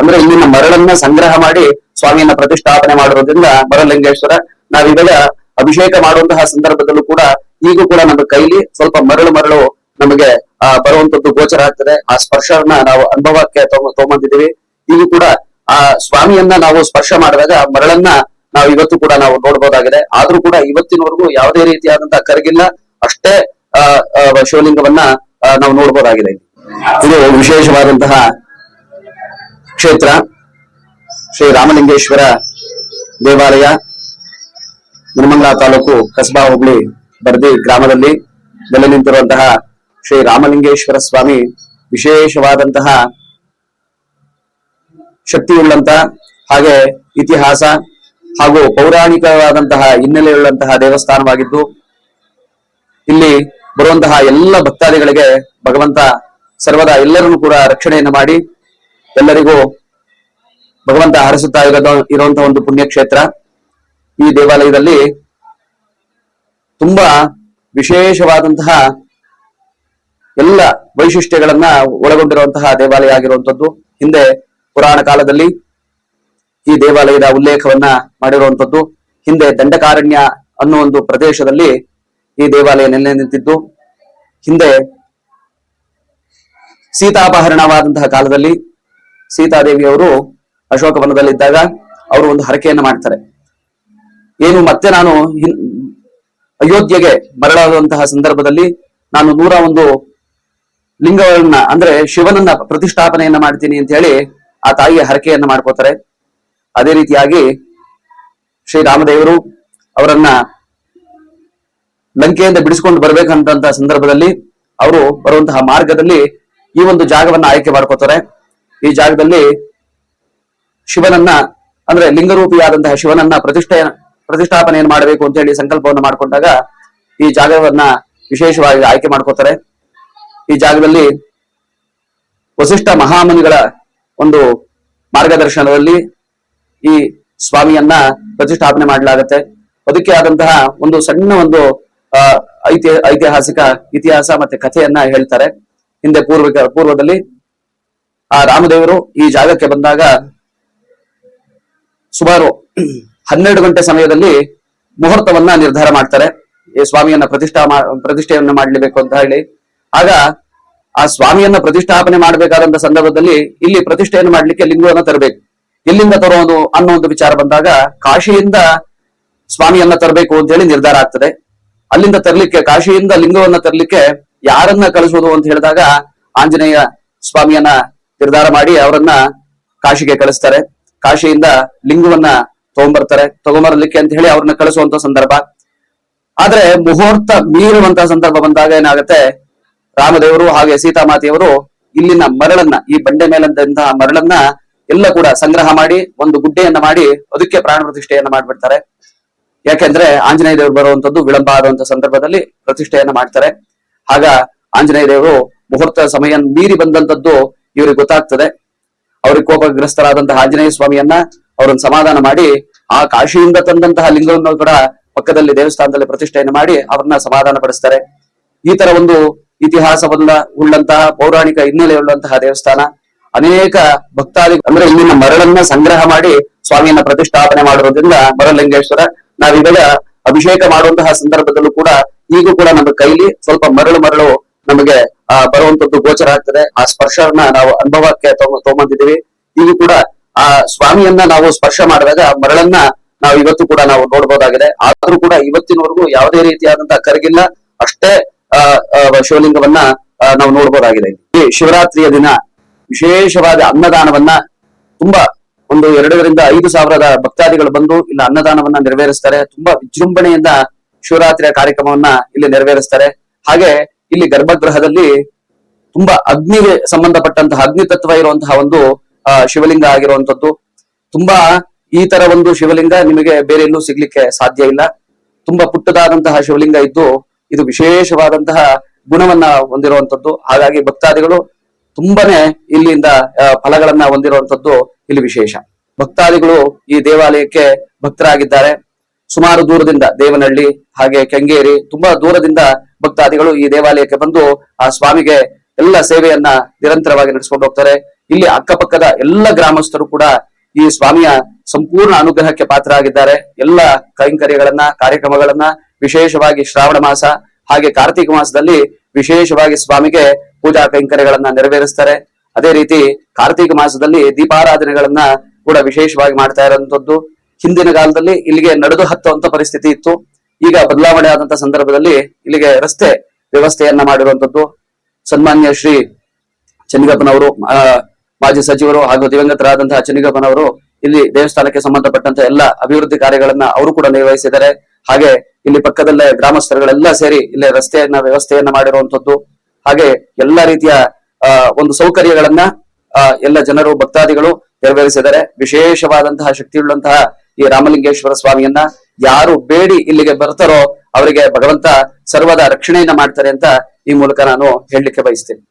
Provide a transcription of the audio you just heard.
ಅಂದ್ರೆ ಇಲ್ಲಿನ ಮರಳನ್ನ ಸಂಗ್ರಹ ಮಾಡಿ ಸ್ವಾಮಿಯನ್ನ ಪ್ರತಿಷ್ಠಾಪನೆ ಮಾಡಿರೋದ್ರಿಂದ ಮರಲಿಂಗೇಶ್ವರ ನಾವೀಗ ಅಭಿಷೇಕ ಮಾಡುವಂತಹ ಸಂದರ್ಭದಲ್ಲೂ ಕೂಡ ಈಗೂ ಕೂಡ ನಮ್ಮ ಕೈಲಿ ಸ್ವಲ್ಪ ಮರಳು ಮರಳು ನಮಗೆ, ಆ, ಬರುವಂತದ್ದು ಗೋಚರ ಆಗ್ತದೆ. ಆ ಸ್ಪರ್ಶವನ್ನ ನಾವು ಅನುಭವಕ್ಕೆ ತಗೊ- ತಗೊಂಬಂದಿದ್ದೀವಿ. ಈಗ ಕೂಡ ಆ ಸ್ವಾಮಿಯನ್ನ ನಾವು ಸ್ಪರ್ಶ ಮಾಡಿದಾಗ ಮರಳನ್ನ ನಾವು ಇವತ್ತು ಕೂಡ ನಾವು ನೋಡಬಹುದಾಗಿದೆ ಆದ್ರೂ ಕೂಡ ಇವತ್ತಿನವರೆಗೂ ಯಾವುದೇ ರೀತಿಯಾದಂತಹ ಕರಗಿಲ್ಲ. ಅಷ್ಟೇ, ಆ ಶಿವಲಿಂಗವನ್ನ ನಾವು ನೋಡಬಹುದಾಗಿದೆ ಇದು ವಿಶೇಷವಾದಂತಹ ಕ್ಷೇತ್ರ ಶ್ರೀ ರಾಮಲಿಂಗೇಶ್ವರ ದೇವಾಲಯ ನಿರ್ಮಂಗಲ ತಾಲೂಕು ಕಸಬಾ ಹುಬ್ಳಿ ಬರ್ದಿ ಗ್ರಾಮದಲ್ಲಿ ನೆಲೆ ನಿಂತಿರುವಂತಹ ಶ್ರೀ ರಾಮಲಿಂಗೇಶ್ವರ ಸ್ವಾಮಿ ವಿಶೇಷವಾದಂತಹ ಶಕ್ತಿಯುಳ್ಳಂತ ಹಾಗೆ ಇತಿಹಾಸ ಹಾಗೂ ಪೌರಾಣಿಕವಾದಂತಹ ಹಿನ್ನೆಲೆಯುಳ್ಳಂತಹ ದೇವಸ್ಥಾನವಾಗಿದ್ದು, ಇಲ್ಲಿ ಬರುವಂತಹ ಎಲ್ಲ ಭಕ್ತಾದಿಗಳಿಗೆ ಭಗವಂತ ಸರ್ವದಾ ಎಲ್ಲರನ್ನು ಕೂಡ ರಕ್ಷಣೆಯನ್ನು ಮಾಡಿ ಎಲ್ಲರಿಗೂ ಭಗವಂತ ಹರಿಸುತ್ತಾ ಇರೋದು ಇರುವಂತಹ ಒಂದು ಪುಣ್ಯಕ್ಷೇತ್ರ ಈ ದೇವಾಲಯದಲ್ಲಿ ತುಂಬಾ ವಿಶೇಷವಾದಂತಹ ಎಲ್ಲ ವೈಶಿಷ್ಟ್ಯಗಳನ್ನ ಒಳಗೊಂಡಿರುವಂತಹ ದೇವಾಲಯ ಆಗಿರುವಂತದ್ದು ಹಿಂದೆ ಪುರಾಣ ಕಾಲದಲ್ಲಿ ಈ ದೇವಾಲಯದ ಉಲ್ಲೇಖವನ್ನ ಮಾಡಿರುವಂತದ್ದು ಹಿಂದೆ ದಂಡಕಾರಣ್ಯ ಅನ್ನೋ ಒಂದು ಪ್ರದೇಶದಲ್ಲಿ ಈ ದೇವಾಲಯ ನೆಲೆ ನಿಂತಿದ್ದು. ಹಿಂದೆ ಸೀತಾಪಹರಣವಾದಂತಹ ಕಾಲದಲ್ಲಿ ಸೀತಾದೇವಿಯವರು ಅಶೋಕವನದಲ್ಲಿದ್ದಾಗ ಅವರು ಒಂದು ಹರಕೆಯನ್ನ ಮಾಡ್ತಾರೆ. ಏನು ಮತ್ತೆ ನಾನು ಅಯೋಧ್ಯೆಗೆ ಮರಳಾದಂತಹ ಸಂದರ್ಭದಲ್ಲಿ ನಾನು ನೂರ ಒಂದು ಲಿಂಗಗಳನ್ನ, ಅಂದ್ರೆ ಶಿವನನ್ನ ಪ್ರತಿಷ್ಠಾಪನೆಯನ್ನ ಮಾಡ್ತೀನಿ ಅಂತ ಹೇಳಿ ಆ ತಾಯಿಯ ಹರಕೆಯನ್ನ ಮಾಡ್ಕೋತಾರೆ. ಅದೇ ರೀತಿಯಾಗಿ ಶ್ರೀರಾಮದೇವರು ಅವರನ್ನ ಲಂಕೆಯಿಂದ ಬಿಡಿಸ್ಕೊಂಡು ಬರ್ಬೇಕಂತ ಸಂದರ್ಭದಲ್ಲಿ ಅವರು ಬರುವಂತಹ ಮಾರ್ಗದಲ್ಲಿ ಈ ಒಂದು ಜಾಗವನ್ನ ಆಯ್ಕೆ ಮಾಡ್ಕೋತಾರೆ. ಈ ಜಾಗದಲ್ಲಿ ಶಿವನನ್ನ, ಅಂದ್ರೆ ಲಿಂಗರೂಪಿಯಾದಂತಹ ಶಿವನನ್ನ ಪ್ರತಿಷ್ಠೆ ಪ್ರತಿಷ್ಠಾಪನೆಯನ್ನು ಮಾಡಬೇಕು ಅಂತ ಹೇಳಿ ಸಂಕಲ್ಪವನ್ನು ಮಾಡಿಕೊಂಡಾಗ ಈ ಜಾಗವನ್ನ ವಿಶೇಷವಾಗಿ ಆಯ್ಕೆ ಮಾಡ್ಕೋತಾರೆ. ಈ ಜಾಗದಲ್ಲಿ ವಸಿಷ್ಠ ಮಹಾಮುನಿಗಳ ಒಂದು ಮಾರ್ಗದರ್ಶನದಲ್ಲಿ ಈ ಸ್ವಾಮಿಯನ್ನ ಪ್ರತಿಷ್ಠಾಪನೆ ಮಾಡಲಾಗತ್ತೆ. ಅದಕ್ಕೆ ಆದಂತಹ ಒಂದು ಸಣ್ಣ ಒಂದು ಐತಿಹಾಸಿಕ ಇತಿಹಾಸ ಮತ್ತೆ ಕಥೆಯನ್ನ ಹೇಳ್ತಾರೆ. ಹಿಂದೆ ಪೂರ್ವಿಕ, ಪೂರ್ವದಲ್ಲಿ ಆ ರಾಮದೇವರು ಈ ಜಾಗಕ್ಕೆ ಬಂದಾಗ ಸುಮಾರು ಹನ್ನೆರಡು ಗಂಟೆ ಸಮಯದಲ್ಲಿ ಮುಹೂರ್ತವನ್ನ ನಿರ್ಧಾರ ಮಾಡ್ತಾರೆ. ಈ ಸ್ವಾಮಿಯನ್ನ ಪ್ರತಿಷ್ಠಾ ಪ್ರತಿಷ್ಠೆಯನ್ನ ಮಾಡಲೇಬೇಕು ಅಂತ ಹೇಳಿ. ಆಗ ಆ ಸ್ವಾಮಿಯನ್ನ ಪ್ರತಿಷ್ಠಾಪನೆ ಮಾಡಬೇಕಾದಂತ ಸಂದರ್ಭದಲ್ಲಿ ಇಲ್ಲಿ ಪ್ರತಿಷ್ಠೆಯನ್ನು ಮಾಡ್ಲಿಕ್ಕೆ ಲಿಂಗವನ್ನ ತರಬೇಕು. ಎಲ್ಲಿಂದ ತರೋದು ಅನ್ನೋ ಒಂದು ವಿಚಾರ ಬಂದಾಗ ಕಾಶಿಯಿಂದ ಸ್ವಾಮಿಯನ್ನ ತರಬೇಕು ಅಂತ ಹೇಳಿ ನಿರ್ಧಾರ ಆಗ್ತದೆ. ಅಲ್ಲಿಂದ ತರ್ಲಿಕ್ಕೆ, ಕಾಶಿಯಿಂದ ಲಿಂಗವನ್ನ ತರ್ಲಿಕ್ಕೆ ಯಾರನ್ನ ಕಳಿಸೋದು ಅಂತ ಹೇಳಿದಾಗ ಆಂಜನೇಯ ಸ್ವಾಮಿಯನ್ನ ನಿರ್ಧಾರ ಮಾಡಿ ಅವರನ್ನ ಕಾಶಿಗೆ ಕಳಿಸ್ತಾರೆ. ಕಾಶಿಯಿಂದ ಲಿಂಗವನ್ನ ತಗೊಂಡ್ಬರ್ತಾರೆ ತಗೊಂಬರ್ಲಿಕ್ಕೆ ಅಂತ ಹೇಳಿ ಅವ್ರನ್ನ ಕಳಿಸುವಂತ ಸಂದರ್ಭ. ಆದ್ರೆ ಮುಹೂರ್ತ ಮೀರುವಂತಹ ಸಂದರ್ಭ ಬಂದಾಗ ಏನಾಗುತ್ತೆ? ರಾಮದೇವರು ಹಾಗೆ ಸೀತಾಮಾತೆಯವರು ಇಲ್ಲಿನ ಮರಳನ್ನ, ಈ ಬಂಡೆ ಮೇಲಂತಹ ಮರಳನ್ನ ಎಲ್ಲ ಕೂಡ ಸಂಗ್ರಹ ಮಾಡಿ, ಒಂದು ಗುಡ್ಡೆಯನ್ನ ಮಾಡಿ ಅದಕ್ಕೆ ಪ್ರಾಣ ಪ್ರತಿಷ್ಠೆಯನ್ನ ಮಾಡಿಬಿಡ್ತಾರೆ. ಯಾಕೆಂದ್ರೆ ಆಂಜನೇಯ ದೇವರು ಬರುವಂತದ್ದು ವಿಳಂಬ ಆದಂತ ಸಂದರ್ಭದಲ್ಲಿ ಪ್ರತಿಷ್ಠೆಯನ್ನ ಮಾಡ್ತಾರೆ. ಆಗ ಆಂಜನೇಯ ದೇವರು ಮುಹೂರ್ತ ಸಮಯ ಮೀರಿ ಬಂದಂತದ್ದು ಇವರಿಗೆ ಗೊತ್ತಾಗ್ತದೆ. ಅವ್ರಿಗೆ ಕೋಪಗ್ರಸ್ತರಾದಂತಹ ಆಂಜನೇಯ ಸ್ವಾಮಿಯನ್ನ ಅವರನ್ನು ಸಮಾಧಾನ ಮಾಡಿ, ಆ ಕಾಶಿಯಿಂದ ತಂದಂತಹ ಲಿಂಗವನ್ನು ಕೂಡ ಪಕ್ಕದಲ್ಲಿ ದೇವಸ್ಥಾನದಲ್ಲಿ ಪ್ರತಿಷ್ಠೆಯನ್ನು ಮಾಡಿ ಅವ್ರನ್ನ ಸಮಾಧಾನ ಪಡಿಸ್ತಾರೆ. ಈ ತರ ಒಂದು ಇತಿಹಾಸವನ್ನ ಉಳ್ಳಂತಹ ಪೌರಾಣಿಕ ಹಿನ್ನೆಲೆ ಉಳ್ಳಂತಹ ದೇವಸ್ಥಾನ. ಅನೇಕ ಭಕ್ತಾದಿ, ಅಂದ್ರೆ ಇಲ್ಲಿನ ಮರಳನ್ನ ಸಂಗ್ರಹ ಮಾಡಿ ಸ್ವಾಮಿಯನ್ನ ಪ್ರತಿಷ್ಠಾಪನೆ ಮಾಡಿರೋದ್ರಿಂದ ಮರಲಿಂಗೇಶ್ವರ ನಾವೀಗ ಅಭಿಷೇಕ ಮಾಡುವಂತಹ ಸಂದರ್ಭದಲ್ಲೂ ಕೂಡ ಈಗೂ ಕೂಡ ನಮ್ಮ ಕೈಲಿ ಸ್ವಲ್ಪ ಮರಳು ಮರಳು ನಮಗೆ ಬರುವಂತದ್ದು ಗೋಚರ ಆಗ್ತದೆ. ಆ ಸ್ಪರ್ಶವನ್ನ ನಾವು ಅನುಭವಕ್ಕೆ ತಗೊ- ತಗೊಂಬಂದಿದ್ದೀವಿ. ಈಗ ಕೂಡ, ಆ, ಸ್ವಾಮಿಯನ್ನ ನಾವು ಸ್ಪರ್ಶ ಮಾಡಿದಾಗ ಮರಳನ್ನ ನಾವು ಇವತ್ತು ಕೂಡ ನಾವು ನೋಡಬಹುದಾಗಿದೆ ಆದ್ರೂ ಕೂಡ ಇವತ್ತಿನವರೆಗೂ ಯಾವುದೇ ರೀತಿಯಾದಂತಹ ಕರಗಿಲ್ಲ. ಅಷ್ಟೇ, ಆ ಶಿವಲಿಂಗವನ್ನ ನಾವು ನೋಡಬಹುದಾಗಿದೆ ಈ ಶಿವರಾತ್ರಿಯ ದಿನ ವಿಶೇಷವಾದ ಅನ್ನದಾನವನ್ನ ತುಂಬಾ ಒಂದು ಎರಡರಿಂದ ಐದು ಸಾವಿರದ ಭಕ್ತಾದಿಗಳು ಬಂದು ಇಲ್ಲಿ ಅನ್ನದಾನವನ್ನ ನೆರವೇರಿಸ್ತಾರೆ. ತುಂಬಾ ವಿಜೃಂಭಣೆಯಿಂದ ಶಿವರಾತ್ರಿಯ ಕಾರ್ಯಕ್ರಮವನ್ನ ಇಲ್ಲಿ ನೆರವೇರಿಸ್ತಾರೆ. ಹಾಗೆ ಇಲ್ಲಿ ಗರ್ಭಗೃಹದಲ್ಲಿ ತುಂಬಾ ಅಗ್ನಿಗೆ ಸಂಬಂಧಪಟ್ಟಂತಹ ಅಗ್ನಿ ತತ್ವ ಇರುವಂತಹ ಒಂದು ಶಿವಲಿಂಗ ಆಗಿರುವಂತದ್ದು ತುಂಬಾ ಈ ತರ ಒಂದು ಶಿವಲಿಂಗ ನಿಮಗೆ ಬೇರೆ ಎಲ್ಲೂ ಸಿಗ್ಲಿಕ್ಕೆ ಸಾಧ್ಯ ಇಲ್ಲ. ತುಂಬಾ ಪುಟ್ಟದಾದಂತಹ ಶಿವಲಿಂಗ ಇದ್ದು ಇದು ವಿಶೇಷವಾದಂತಹ ಗುಣವನ್ನ ಹೊಂದಿರುವಂತದ್ದು ಹಾಗಾಗಿ ಭಕ್ತಾದಿಗಳು ತುಂಬಾನೇ ಇಲ್ಲಿಂದ ಫಲಗಳನ್ನ ಹೊಂದಿರುವಂತದ್ದು ಇಲ್ಲಿ ವಿಶೇಷ. ಭಕ್ತಾದಿಗಳು ಈ ದೇವಾಲಯಕ್ಕೆ ಭಕ್ತರಾಗಿದ್ದಾರೆ. ಸುಮಾರು ದೂರದಿಂದ ದೇವನಹಳ್ಳಿ, ಹಾಗೆ ಕೆಂಗೇರಿ, ತುಂಬಾ ದೂರದಿಂದ ಭಕ್ತಾದಿಗಳು ಈ ದೇವಾಲಯಕ್ಕೆ ಬಂದು ಆ ಸ್ವಾಮಿಗೆ ಎಲ್ಲ ಸೇವೆಯನ್ನ ನಿರಂತರವಾಗಿ ನಡೆಸ್ಕೊಂಡು ಹೋಗ್ತಾರೆ. ಇಲ್ಲಿ ಅಕ್ಕಪಕ್ಕದ ಎಲ್ಲ ಗ್ರಾಮಸ್ಥರು ಕೂಡ ಈ ಸ್ವಾಮಿಯ ಸಂಪೂರ್ಣ ಅನುಗ್ರಹಕ್ಕೆ ಪಾತ್ರ ಆಗಿದ್ದಾರೆ ಎಲ್ಲ ಕೈಂಕರ್ಯಗಳನ್ನ, ಕಾರ್ಯಕ್ರಮಗಳನ್ನ ವಿಶೇಷವಾಗಿ ಶ್ರಾವಣ ಮಾಸ ಹಾಗೆ ಕಾರ್ತಿಕ ಮಾಸದಲ್ಲಿ ವಿಶೇಷವಾಗಿ ಸ್ವಾಮಿಗೆ ಪೂಜಾ ಕೈಂಕರ್ಯಗಳನ್ನ ನೆರವೇರಿಸ್ತಾರೆ. ಅದೇ ರೀತಿ ಕಾರ್ತಿಕ ಮಾಸದಲ್ಲಿ ದೀಪಾರಾಧನೆಗಳನ್ನ ಕೂಡ ವಿಶೇಷವಾಗಿ ಮಾಡ್ತಾ ಇರುವಂತದ್ದು. ಹಿಂದಿನ ಕಾಲದಲ್ಲಿ ಇಲ್ಲಿಗೆ ನಡೆದು ಹತ್ತುವಂತ ಪರಿಸ್ಥಿತಿ ಇತ್ತು. ಈಗ ಬದಲಾವಣೆ ಆದಂತ ಸಂದರ್ಭದಲ್ಲಿ ಇಲ್ಲಿಗೆ ರಸ್ತೆ ವ್ಯವಸ್ಥೆಯನ್ನ ಮಾಡಿರುವಂತದ್ದು ಸನ್ಮಾನ್ಯ ಶ್ರೀ ಚನ್ನಿಗಪ್ಪನವರು ಮಾಜಿ ಸಚಿವರು ಹಾಗೂ ದಿವಂಗತರಾದಂತಹ ಚನ್ನಿಗಪ್ಪನವರು ಇಲ್ಲಿ ದೇವಸ್ಥಾನಕ್ಕೆ ಸಂಬಂಧಪಟ್ಟಂತ ಎಲ್ಲ ಅಭಿವೃದ್ಧಿ ಕಾರ್ಯಗಳನ್ನ ಅವರು ಕೂಡ ನಿರ್ವಹಿಸಿದ್ದಾರೆ. ಹಾಗೆ ಇಲ್ಲಿ ಪಕ್ಕದಲ್ಲೇ ಗ್ರಾಮಸ್ಥರುಗಳೆಲ್ಲ ಸೇರಿ ಇಲ್ಲಿ ರಸ್ತೆಯನ್ನ ವ್ಯವಸ್ಥೆಯನ್ನ ಮಾಡಿರುವಂತದ್ದು. ಹಾಗೆ ಎಲ್ಲ ರೀತಿಯ ಒಂದು ಸೌಕರ್ಯಗಳನ್ನ ಎಲ್ಲ ಜನರು, ಭಕ್ತಾದಿಗಳು ನೆರವೇರಿಸಿದ್ದಾರೆ. ವಿಶೇಷವಾದಂತಹ ಶಕ್ತಿಯುಳ್ಳಂತಹ ಈ ರಾಮಲಿಂಗೇಶ್ವರ ಸ್ವಾಮಿಯನ್ನ ಯಾರು ಬೇಡಿ ಇಲ್ಲಿಗೆ ಬರ್ತಾರೋ ಅವರಿಗೆ ಭಗವಂತ ಸರ್ವದ ರಕ್ಷಣೆಯನ್ನ ಮಾಡ್ತಾರೆ ಅಂತ ಈ ಮೂಲಕ ನಾನು ಹೇಳಲಿಕ್ಕೆ ಬಯಸ್ತೇನೆ.